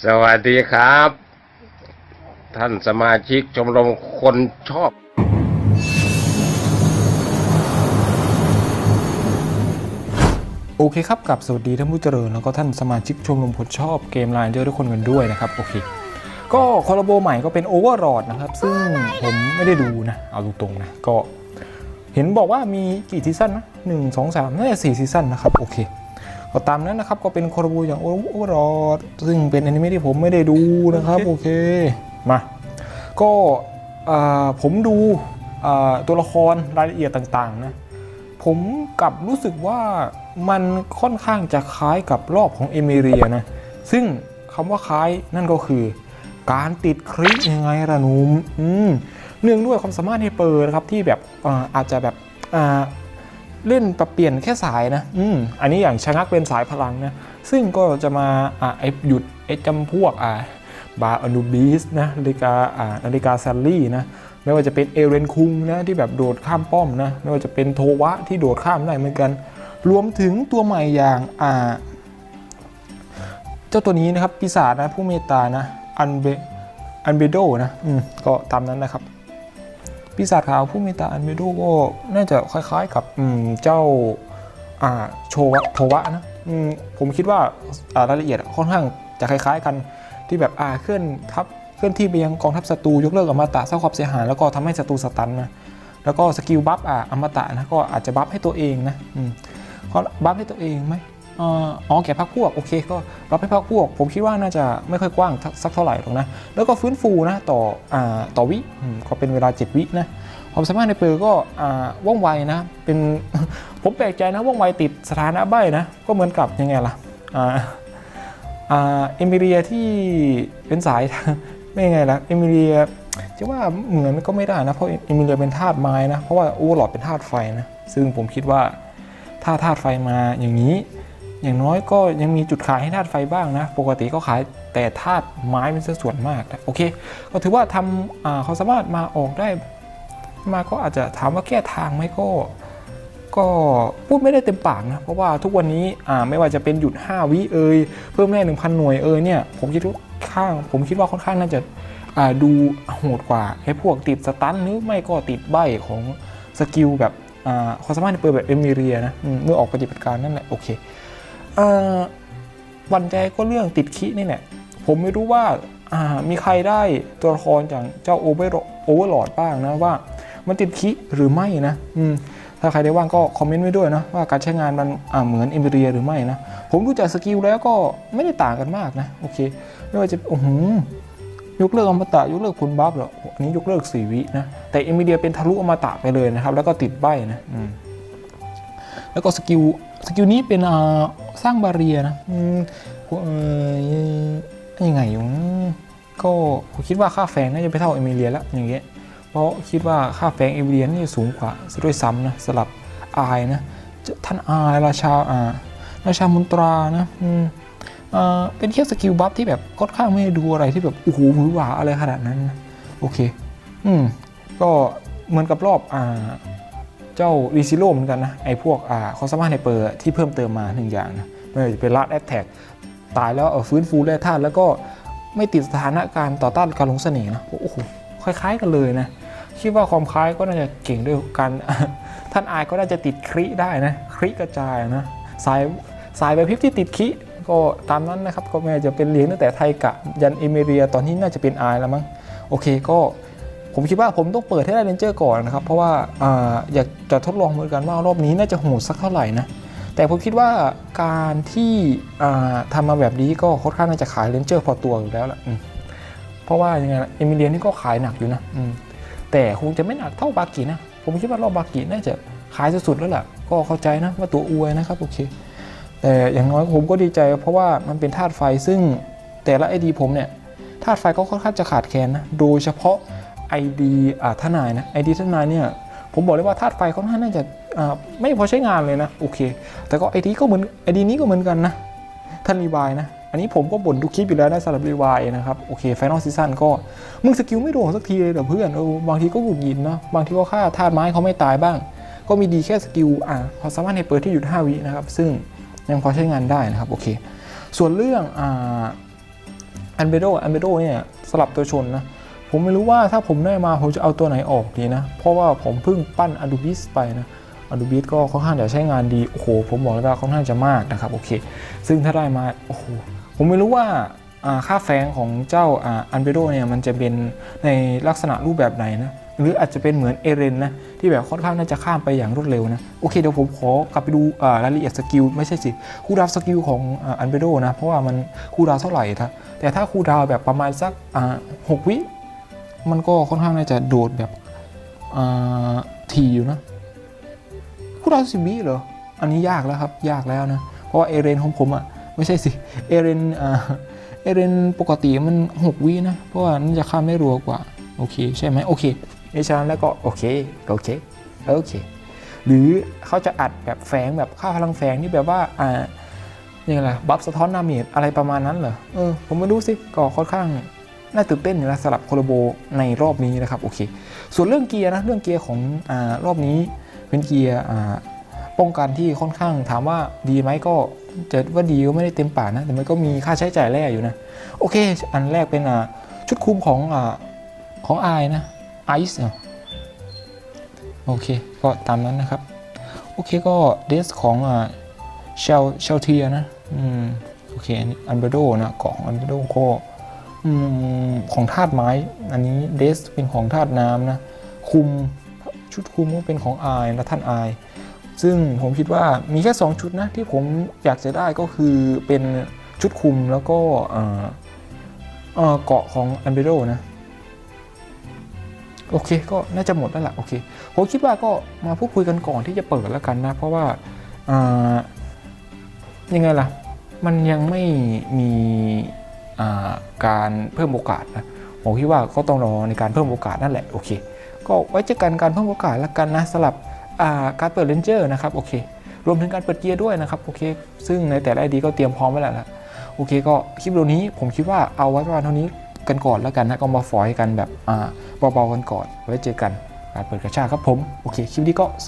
สวัสดีครับ ท่านสมาชิกชมรมคนชอบ โอเคครับกับสวัสดีท่านผู้เจริญแล้วก็ท่านสมาชิกชมรมผลชอบเกมไลน์เจอทุกคนกันด้วยนะครับโอเค ก็คอลลาโบใหม่ก็เป็นโอเวอร์ o อดนะครับ ซึ่งผมไม่ได้ดูนะ เอาตรงๆนะ ก็เห็นบอกว่ามีกี่ซีซั่นนะหนึ่งสองสามน่าจะสี่ซีซั่นนะครับ โอเค ก็ตามนั้นนะครับก็เป็นคอลลาโบอย่างโอเวอร์ o อดซึ่งเป็นอนิเมะที่ผมไม่ได้ดูนะครับ โอเค มา ก็อ่าผมดูอ่าตัวละครรายละเอียดต่าง ๆ นะ ผมกลับรู้สึกว่ามันค่อนข้างจะคล้ายกับรอบของเอมิเรียนะ ซึ่งคำว่าคล้ายนั่นก็คือ การติดคลิกยังไงล่ะหนุ่มอืมเนื่องด้วยความสามารถในเปิดนะครับที่แบบอาอาจจะแบบอ่า เล่นปรับเปลี่ยนแค่สายนะอืมอันนี้อย่างชะงักเป็นสายพลังนะ ซึ่งก็จะมาอ่าไอหยุดไอจำพวกอ่าบาอนูบิสนะนาฬิกาอ่านาฬิกาแซลลี่นะไม่ว่าจะเป็นเอเรนคุงนะที่แบบโดดข้ามป้อมนะไม่ว่าจะเป็นโทวะที่โดดข้ามได้เหมือนกัน รวมถึงตัวใหม่อย่างอ่าเจ้าตัวนี้นะครับปีศาจนะผู้เมตตานะอันเบอันเบโดนะอืมก็ตามนั้นนะครับ ปีศาจขาวผู้มตตาอันเบโดก็น่าจะคล้ายๆกับเจ้าโชวะโทวะนะมผมคิดว่ารายละเอียดค่อนข้างจะคล้าย ๆ กันที่แบบอ่าเคลื่อนทัพเคลื่อนที่ไปยังกองทัพศัตรูยกเลิกอมตะสร้างความเสียหายแล้วก็ทำให้ศัตรูสตันนะแล้วก็สกิลบัฟอ่าอมตะนะก็อาจจะบัฟให้ตัวเองนะเพราะบัฟให้ตัวเองไหม อ๋อแก่พักพวกโอเค ก็รับให้พักพวก ผมคิดว่าน่าจะไม่ค่อยกว้างสักเท่าไหร่หรอกนะ แล้วก็ฟื้นฟูนะต่ออต่อวิก็เป็นเวลา 7 วินะความสามารถในเปอร์ก็ว่องไวนะ เป็นผมแปลกใจนะว่องไวติดสถานะใบนะ ก็เหมือนกับยังไงล่ะเอมิเรียที่เป็นสายไม่ไงล่ะเอมิเรียจะว่าเหมือนก็ไม่ได้นะ เพราะเอมิเรียเป็นธาตุไม้นะ เพราะว่าโอเวอร์ลอดเป็นธาตุไฟนะ ซึ่งผมคิดว่าถ้าธาตุไฟมาอย่างนี้ อย่างน้อยก็ยังมีจุดขายให้ธาตุไฟบ้างนะ ปกติก็ขายแต่ธาตุไม้เป็นสัดส่วนมากนะโอเค ก็ถือว่าทำอ่าเขาสามารถมาออกได้ มาก็อาจจะถามว่าแก้ทางไหมก็ ก็พูดไม่ได้เต็มปากนะ เพราะว่าทุกวันนี้ไม่ว่าจะเป็นหยุด 5 วิเอยเพิ่มแร่1,000 หน่วยเอยเนี่ยผมคิดว่าข้าง ผมคิดว่าค่อนข้างน่าจะดูโหดกว่าไอ้พวกติดสตันหรือไม่ก็ติดใบของสกิลแบบความสามารถในเปิดแบบเอมิเรียนะเมื่อออกปฏิบัติการนั่นแหละโอเค วันใจก็เรื่องติดคินี่แหละผมไม่รู้ว่าามีใครได้ตัวละครจากเจ้าโอเวอร์โอเวอร์ลอดบ้างนะว่ามันติดคิหรือไม่นะอืมถ้าใครได้ว่างก็คอมเมนต์ไว้ด้วยนะว่าการใช้งานมันเหมือนเอมเบรียหรือไม่นะ ผมดูจากสกิลแล้วก็ไม่ได้ต่างกันมากนะ โอเค ไม่ว่าจะโอ้โหยกเลิกอมตะยกเลิกคุณบัฟเหรออันนี้ยกเลิกสี่วินะ แต่เอมิเดียเป็นทะลุอมตะไปเลยนะครับ แล้วก็ติดใบนะแล้วก็สกิลสกิลนี้เป็นอ สร้างบาเรียนะเออยังไงอยู่ก็ผมคิดว่าค่าแฝงน่าจะไปเท่าเอมิเลียแล้วอย่างเงี้ยเพราะคิดว่าค่าแฝงเอมิเลียนี่สูงกว่าซะด้วยซ้ำนะสลับอายนะท่านอายราชาอ่าราชามุนตรานะอืมอ่าเป็นแค่สกิลบัฟที่แบบค่อนข้างไม่ดูอะไรที่แบบโอ้โหหวือหวาอะไรขนาดนั้นนะโอเค อืมก็เหมือนกับรอบอ่า เจ้ารีซิโ o เหมือนกันนะไอ้พวกอ่าเขาสามารถในเปอร์ที่เพิ่มเติมมาหนึ่งอย่างนะไม่ว่าจะเป็นลัดแอตแทกตายแล้วฟื้นฟูแร่ธาตุแล้วก็ไม่ติดสถานะการต่อต้านการหลงเสน่ห์นะโอ้โหคล้ายๆกันเลยนะคิดว่าความคล้ายก็น่าจะเก่งด้วยกันท่านอายก็น่าจะติดคริได้นะคริกระจายนะสายสายใบพิบที่ติดคริก็ตามนั้นนะครับก็ไม่ว่าจะเป็นเลี้ยงตั้งแต่ไทกะยันเอเมเรียตอนนี้น่าจะเป็นอายแล้วมั้งโอเคก็ ผมคิดว่าผมต้องเปิดให้ได้เรนเจอร์ก่อนนะครับ เพราะว่าออยากจะทดลองเหมือนกันว่ารอบนี้น่าจะโหดสักเท่าไหร่นะแต่ผมคิดว่าการที่อ่าทำมาแบบนี้ก็ค่อนข้างน่าจะขายเรนเจอร์พอตัวอยู่แล้วล่ะเพราะว่ายังไงเอมิเลียนนี่ก็ขายหนักอยู่นะแต่คงจะไม่หนักเท่าบากินะ ผมคิดว่ารอบบากิน่าจะขายสุดๆแล้วล่ะ ก็เข้าใจนะว่าตัวอวยนะครับโอเค แต่อย่างน้อยผมก็ดีใจ เพราะว่ามันเป็นธาตุไฟซึ่งแต่ละไอดีผมเนี่ยธาตุไฟก็ค่อนข้างจะขาดแคลนนะ โดยเฉพาะ ID อ่าทนายนะ ID ทนายเนี่ยผมบอกเลยว่าธาตุไฟค่อนข้าน่าจะไม่พอใช้งานเลยนะโอเค แต่ก็ ID ก็เหมือน ID นี้ก็เหมือนกันนะท่านรีวายนะ อันนี้ผมก็บ่นทุกคลิปอยู่แล้วนะสำหรับรีวายนะครับโอเคไฟนอลซีซั่นก็มึงสกิลไม่โดนสักทีเลยเหรอเพื่อนเออบางทีก็หงุดหงิดนะบางทีก็ฆ่าธาตุไม้เขาไม่ตายบ้าง ก็มีดีแค่สกิลอ่าความสามารถในเปิดที่หยุด5วินะครับซึ่งยังพอใช้งานได้นะครับโอเค ส่วนเรื่องอ่าอันเบโดอันเบโดเนี่ยสลับตัวชนนะ ผมไม่รู้ว่าถ้าผมได้มาผมจะเอาตัวไหนออกดีนะ เพราะว่าผมเพิ่งปั้นอ d ูบิสไปนะอ d ูบิสก็ค่อนข้างจะใช้งานดี โอ้โห ผมบอกเลยว่าค่อนข้างจะมากนะครับ โอเค ซึ่งถ้าได้มา โอ้โห ผมไม่รู้ว่าค่าแฝงของเจ้าอันเบโดเนี่ยมันจะเป็นในลักษณะรูปแบบไหนนะ หรืออาจจะเป็นเหมือนเอเรนนะ ที่แบบค่อนข้างน่าจะข้ามไปอย่างรวดเร็วนะ โอเคเดี๋ยวผมขอกลับไปดูรายละเอียดสกิลไม่ใช่สิ คูลดาวสกิลของอันเบโดนะ เพราะว่ามันคูลดาวเท่าไหร่นะแต่ถ้าคูลดาวแบบประมาณสักหกวิ มันก็ค่อนข้างน่าจะโดดแบบทีอยู่นะคูลดาวน์สิบวิเหรอ อันนี้ยากแล้วครับ ยากแล้วนะ เพราะว่าเอเรนของผมอะ ไม่ใช่สิ เอเรนเอเรนปกติมัน 6วินะ เพราะว่าน่าจะข้ามได้รัวกว่า โอเค ใช่ไหมโอเคในฉะนั้นแล้วก็โอเค โอเค โอเค หรือเขาจะอัดแบบแฝงแบบค่าพลังแฝงที่แบบว่า อ่ายังไงล่ะ บัฟสะท้อนนาเมจอะไรประมาณนั้นเหรอ เออ ผมไม่รู้สิ ก็ค่อนข้าง น่าตื่นเต้นอยู่นะสำหรับโคโลโบในรอบนี้นะครับโอเค ส่วนเรื่องเกียร์นะเรื่องเกียร์ของอรอบนี้เป็นเกียร์ป้องกันที่ค่อนข้างถามว่าดีไหมก็จะว่าดีก็ไม่ได้เต็มปากนะ แต่มันก็มีค่าใช้จ่ายแรกอยู่นะ โอเค อันแรกเป็นชุดคุมของอของไอนะไอซ์โอเค ก็ตามนั้นนะครับ โอเคก็เดสของเชลเชลเทียนะ อืม โอเคอันอันเบโดนะกาะของอันเบโดก็อืม ของธาตุไม้ อันนี้เดสเป็นของธาตุน้ำนะ คุมชุดคุมก็เป็นของอายและท่านอายซึ่งผมคิดว่ามีแค่ 2 ชุดนะ ที่ผมอยากจะได้ก็คือเป็นชุดคุมแล้วก็เกาะของอันเบโดนะ โอเคก็น่าจะหมดแล้วล่ะโอเค ผมคิดว่าก็มาพูดคุยกันก่อนที่จะเปิดแล้วกันนะ เพราะว่าายังไงล่ะ มันยังไม่มี การเพิ่มโอกาสนะผมคิดว่าก็ต้องรอในการเพิ่มโอกาสนั่นแหละโอเค ก็ไว้เจอกันการเพิ่มโอกาสแล้วกันนะสำหรับการเปิดเลนเจอร์นะครับโอเค รวมถึงการเปิดเกียร์ด้วยนะครับโอเค ซึ่งในแต่ละไอดีก็เตรียมพร้อมไว้แล้วละโอเคก็คลิปวิดีโอนี้ผมคิดว่าเอาไว้ประมาณเท่านี้กันก่อนแล้วกันนะก็มาฝอยกันแบบเบาๆกันก่อนไว้เจอกันการเปิดกระชากครับผมโอเคคลิปนี้ก็